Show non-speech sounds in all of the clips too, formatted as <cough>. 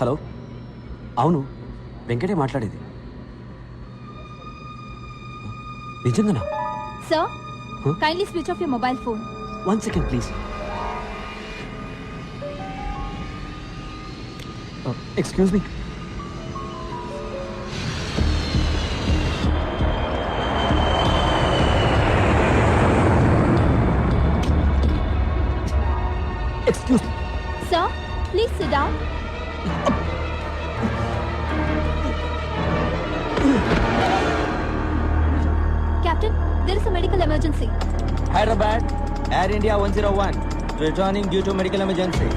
Hello? అవును వెంకటే మాట్లాడేది. నిజంగానా? Sir kindly switch off mobile phone one second please excuse me there is a medical emergency. Hyderabad, Air India 101, returning due to medical emergency.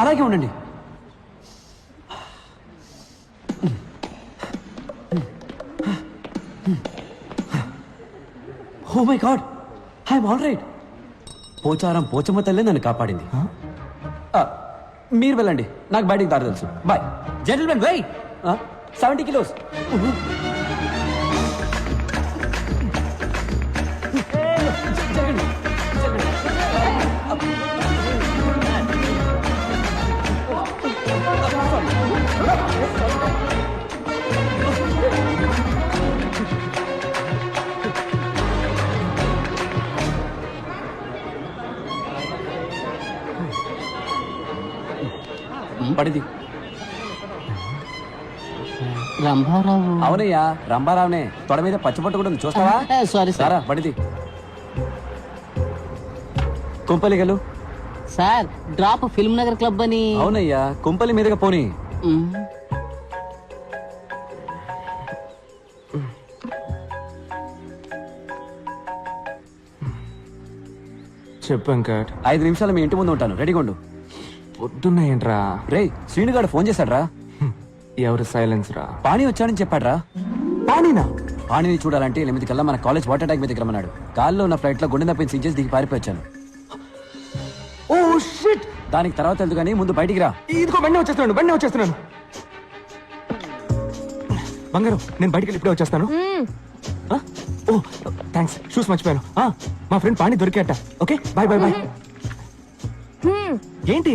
అలాగే ఉండండి ఓ my God I'm all right Pocharam Pochamma తల్లే నన్ను కాపాడింది. మీరు వెళ్ళండి. నాకు బయటికి దారి తెలుసు. Bye. Gentlemen why seventy kilos పడిది. Rambharao. అవునయ్యా రంభారావునే. తొడ మీద పచ్చిపట్టు కూడా ఉంది. చూస్తావా? <laughs> సారీ సార్ సారా పడిది. కుంపలిగలు sir drop Film Nagar club అని. అవునయ్యా కుంపలి మీదుగా పోనీ. మ్, చెప్పు వెంకట్ ఐదు నిమిషాలు మీ ఇంటి ముందు ఉంటాను. రెడీగా ఉండు. పొద్దున్న ఏంట్రా రే శ్రీనుగాడు ఫోన్ చేశాడ్రా? ఎవరు సైలెన్స్ రా? పాణి వచ్చాడని చెప్పాడ్రా? పానీనా పాణిని చూడాలంటే ఎనిమిది కల్లా మన కాలేజ్ వాటర్ ట్యాంక్ మీద రమ్మన్నాడు. కాల్లో ఉన్న ఫ్లైట్లో గుండె నప్పిన సీజెస్ దిగి పారిపోయి వచ్చాను. Oh shit! దానికి తర్వాత తెలుదు కానీ ముందు బయటికి రా. ఇదిగో బండి వచ్చేస్తున్నాను బండి వచ్చేస్తున్నాను. బంగారం నేను బయటికి వెళ్ళి ఇప్పుడే వచ్చేస్తాను. ఆ? ఓ థ్యాంక్స్ షూస్ మర్చిపోయాను. ఆ, మా friend Pani దొరికేట. Okay bye bye bye. ఏంటి?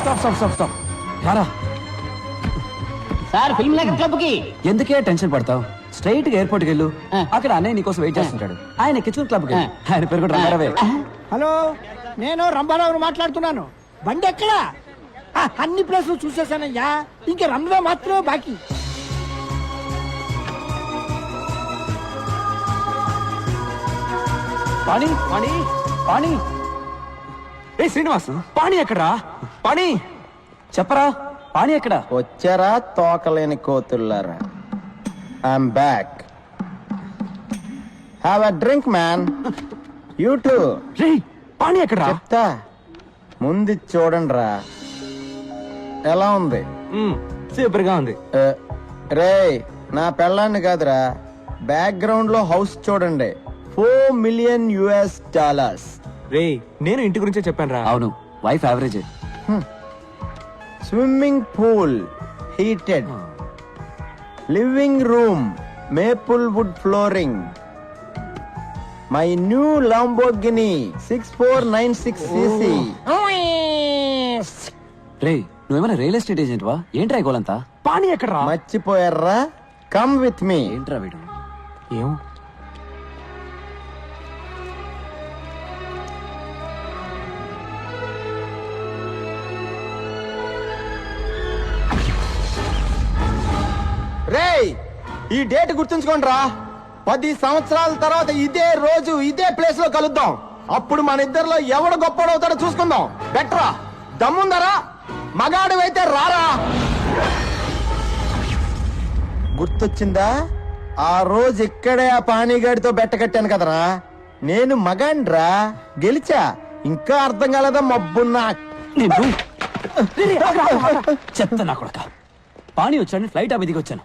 Stop stop stop stop. యారా సార్ ఫిల్మ్ క్లబ్కి ఎందుకే టెన్షన్ పడతావు? స్ట్రైట్గా ఎయిర్పోర్ట్కి వెళ్ళు. అక్కడ అన్నయ్య నీకోసం వెయిట్ చేస్తుంటాడు. ఆయన ఎక్కించుకుని క్లబ్కి. ఆయన పేరు కూడా రంగారావే హలో నేను రంభారావుని మాట్లాడుతున్నాను. బండి ఎక్కడా? ఆ, అన్ని ప్లేసులు చూసేసానయ్యా. ఇంక రన్వే మాత్రమే బాకీ. పాణి పాణి పాణి. ఏ శ్రీనివాస్ పాణి ఎక్కడా పాణి చెప్పరా పాణి ఎక్కడ? వచ్చారా తోకలేని కోతుల్లారా? I'm back have a drink man you too రే పాణి ఎక్కడా చెప్తా. ముందు చూడండి రా ఎలా ఉంది? సూపర్గా ఉంది. రే నా పెళ్ళాన్ని కాదురా. బ్యాక్గ్రౌండ్లో హౌస్ చూడండి. ఫోర్ మిలియన్ యుఎస్ డాలర్స్ రే నేను ఇంటి గురించే చెప్పాను రా అవును wife average swimming pool heated living room maple wood flooring my new Lamborghini six four nine six CC రే నువ్వేమైనా రియల్ ఎస్టేట్ ఏజెంట్ వా? ఏంట్రా గోలంతా? పాణి ఎక్కడా మర్చిపోయారా? కమ్ విత్ మీ ఏంట్రా వీడు? ఏం? ఈ డేట్ గుర్తుంచుకోండి రా పది సంవత్సరాల తర్వాత ఇదే రోజు ఇదే ప్లేస్లో కలుద్దాం. అప్పుడు మన ఇద్దరిలో ఎవడు గొప్పడవుతాడో చూసుకుందాం. బెటరా దమ్ముందరా? మగాడు అయితే రారా? గుర్తొచ్చిందా? ఆ రోజు ఇక్కడే ఆ పానీగాడితో బెట్ట కట్టాను కదరా. నేను మగాండ్రా గెలిచా. ఇంకా అర్థం కాలేదా మబ్బున్నా? చెత్త నా కొడక. పానీ వచ్చాను ఫ్లైట్ అవి మీదకి వచ్చాను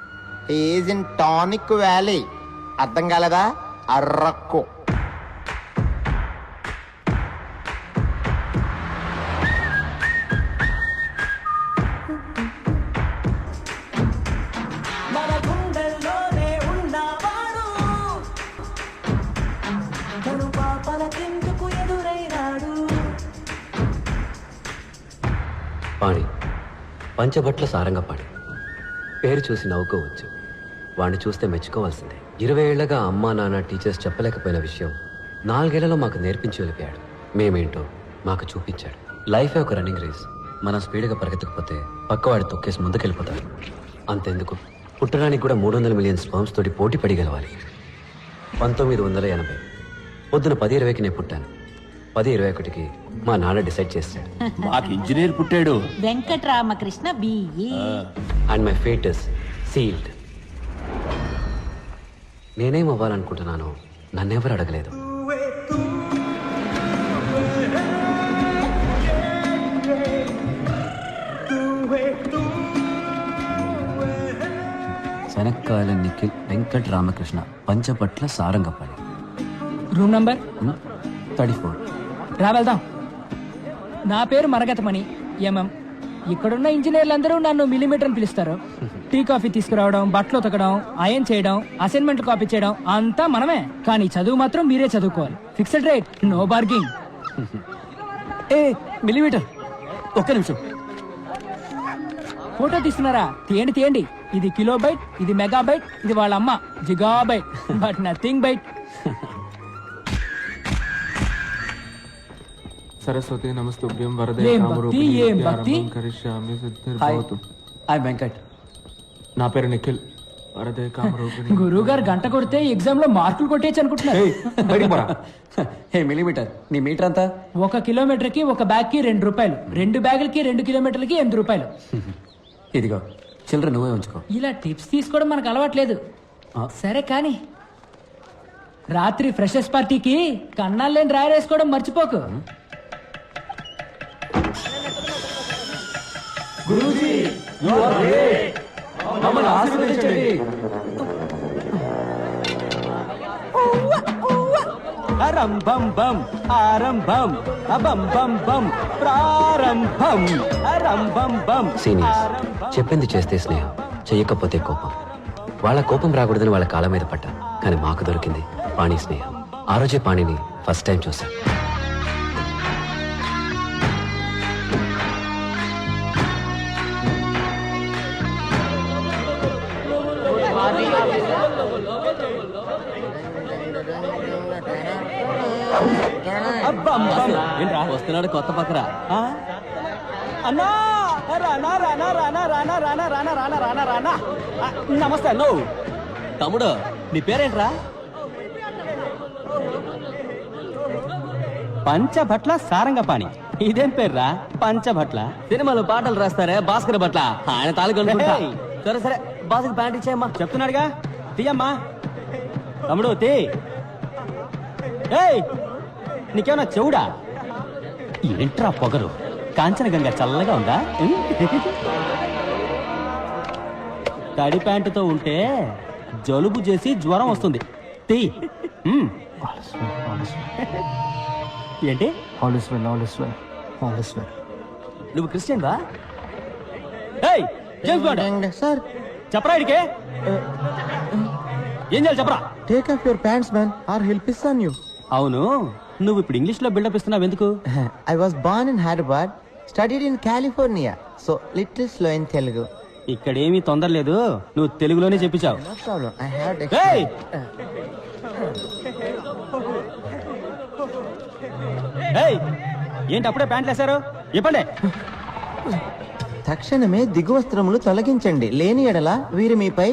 ఈజ్ ఇన్ టానిక్ వ్యాలీ అర్థం కాలేదా? అర్రక్కు పాణి పంచభట్ల సారంగపాణి. పేరు చూసి నవ్వుకోవచ్చు. వాడిని చూస్తే మెచ్చుకోవాల్సిందే. ఇరవై ఏళ్ళగా అమ్మా నాన్న టీచర్స్ చెప్పలేకపోయిన విషయం నాలుగేళ్ళలో మాకు నేర్పించి వెళ్ళిపోయాడు. మేమేంటో మాకు చూపించాడు. లైఫే ఒక రన్నింగ్ రేస్. మనం స్పీడ్గా పరిగెత్తకపోతే పక్కవాడి తొక్కేసి ముందుకెళ్ళిపోతాడు. అంతెందుకు? పుట్టడానికి కూడా మూడు వందల మిలియన్ స్పర్మ్స్ తోటి పోటీ పడి గెలవాలి. పంతొమ్మిది వందల ఎనభై. పొద్దున పది ఇరవైకి నేను పుట్టాను. పది ఇరవై ఒకటికి మా నాన్న డిసైడ్ చేశాడు. మాకు ఇంజనీర్ పుట్టాడు. Venkataramakrishna BE and my fate is sealed. నేనేం అవ్వాలనుకుంటున్నానో నన్నెవరు అడగలేదు. Shanakkayala Nikhil Venkat Ramakrishna Panchapatla Sarangapalli. Room number? Thirty four. రా వెళ్దాం. నా పేరు మరగతమణి ఎంఎం ఇక్కడున్న ఇంజనీర్లు అందరూ నన్ను మిల్లీమీటర్ అని పిలుస్తారు. టీ కాఫీ తీసుకురావడం బట్టలు ఉతకడం అయన్ చేయడం అసైన్మెంట్ కాపీ చేయడం అంతా మనమే. కానీ చదువు మాత్రం మీరే చదువుకోవాలి. ఫిక్స్డ్ రేట్ నో బార్గింగ్ ఏ మిల్లీమీటర్ ఒక్క నిమిషం. ఫోటో తీస్తున్నారా తీయండి తీయండి. ఇది కిలో బైట్ ఇది మెగా బైట్ ఇది వాళ్ళ అమ్మ gigabyte but nothing byte. Saraswati నమస్తుభ్యం వరదే ఏం కామరూపిణి భక్తి, ఏం విద్యారంభం భక్తి? కరిష్యామి హాయ్ సిద్ధిర్భవతు. హాయ్. వెంకట్. నా పేరు నిఖిల్. వరదే కామరూపిణి <laughs> గురువు గారు గంట కొడితే ఎగ్జామ్లో మార్కులు కొట్టేయచ్చు పోరా. <laughs> హే మిల్లీమీటర్. నీ మీటర్ అంతా ఒక కిలోమీటర్కి ఒక బ్యాగ్కి రెండు రూపాయలు. రెండు బ్యాగులకి రెండు కిలోమీటర్లకి ఎనిమిది రూపాయలు. <laughs> ఇదిగో చిల్లర నువ్వే ఉంచుకో. ఇలా టిప్స్ తీసుకోవడం మనకు అలవాట్లేదు. సరే కానీ రాత్రి ఫ్రెషర్స్ పార్టీకి కన్నాలు లేని డ్రైవర్ వేసుకోవడం మర్చిపోకు మమ్మల్ని ఆశీర్వదించండి. అరంభం బం ఆరంభం అబం బం బం ప్రారంభం అరంభం బం. సీనియర్స్ చెప్పింది చేస్తే స్నేహం చెయ్యకపోతే కోపం. వాళ్ళ కోపం రాకూడదని వాళ్ళ కాళ్ళ మీద పడ్డా కానీ మాకు దొరికింది పాణి స్నేహం. ఆ రోజే పాణిని ఫస్ట్ టైం చూశాను ఏంట్రా వస్తున్నాడు కొత్త పక్కరా. అన్నా రానా రానా రానా రానా రానా రానా రానా రానా రానా. నమస్తే అన్నో. తమ్ముడు నీ పేరేంట్రా? పంచభట్ల సారంగపాణి. ఇదేం పేర్రా? పంచభట్ల. సినిమాలో పాటలు రాస్తారే భాస్కర్ భట్ల. ఆయన తాలూకు ఏయ్. సరే సరే భాస్కర్ ప్యాంట్ ఇచ్చేయమ్మా. చెప్తున్నాడుగా? తీయమ్మా. తమ్ముడు తీ. ఏయ్ నీకేమన్నా చెవుడా? ఏంట్రా పొగరు? కాంచనగంగ చల్లగా ఉందా? తడి ప్యాంటుతో ఉంటే జలుబు చేసి జ్వరం వస్తుంది. తీ. ఏంటి? నువ్వు క్రిస్టియన్ వా ఏయ్ జేమ్స్ బాండ్. సార్? చెప్పరా ఇడికే? ఏం చేయాలి చెప్పరా? Take off your pants man or help ఇస్తాన్ you అవును. నువ్వు ఇప్పుడు ఇంగ్లీష్లో బిల్డప్ ఇస్తున్నావు ఎందుకు? I was born in Hyderabad studied in California so little slow in Telugu ఇక్కడేమీ తొందర లేదు. నువ్వు తెలుగులోనే చెప్పించావు. ఏంటి అప్పుడే ప్యాంట్లు వేశారు? ఇవ్వండి. తక్షణమే దిగు వస్త్రములు తొలగించండి. లేని ఎడల వీరు మీపై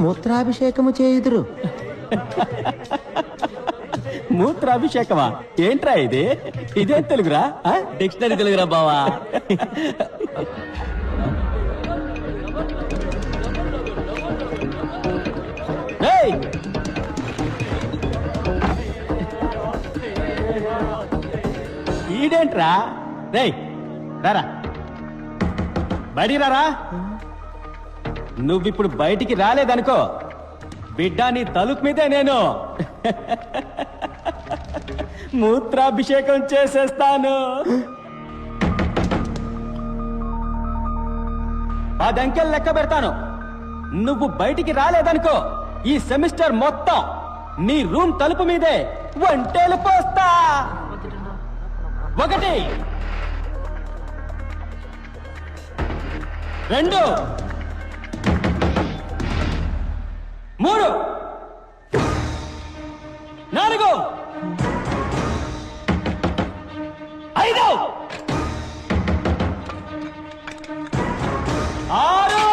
మూత్రాభిషేకము చేయుదురు. <laughs> మూత్రాభిషేకమా? ఏంట్రా ఇది? ఇదేం తెలుగురా? డిక్షనరీ తెలుగురా బావా! ఈడేంట్రా? రేయ్ రారా. బయటికి రారా? నువ్విప్పుడు బయటికి రాలేదనుకో బిడ్డ నీ తలుపు మీదే నేను. మూత్రాభిషేకం చేసేస్తాను. పదంకెలు లెక్క పెడతాను. నువ్వు బయటికి రాలేదనుకో ఈ సెమిస్టర్ మొత్తం నీ రూమ్ తలుపు మీదే వంటేలు పోస్తా. ఒకటి. రెండు. మూడు. నాలుగు. ఐదు. ఆరు.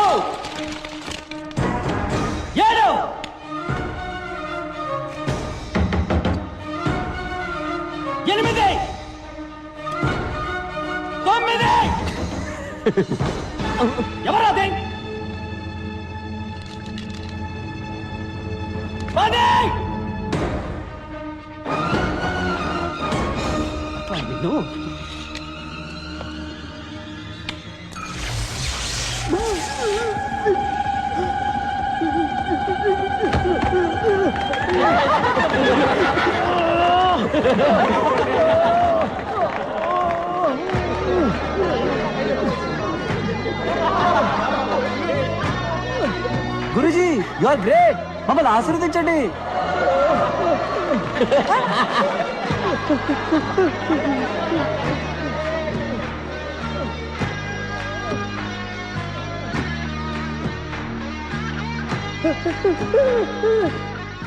ఏడు. ఎనిమిది. తొమ్మిది. <laughs> ఎవరది నిన్ను గురుజీ యు ఆర్ గ్రేట్ మమ్మల్ని ఆశీర్వదించండి. <laughs> <laughs>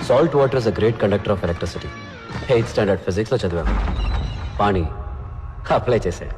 Salt water is a great conductor of electricity eighth standard ఫిజిక్స్లో చదివాను పాణి అప్లై చేశాడు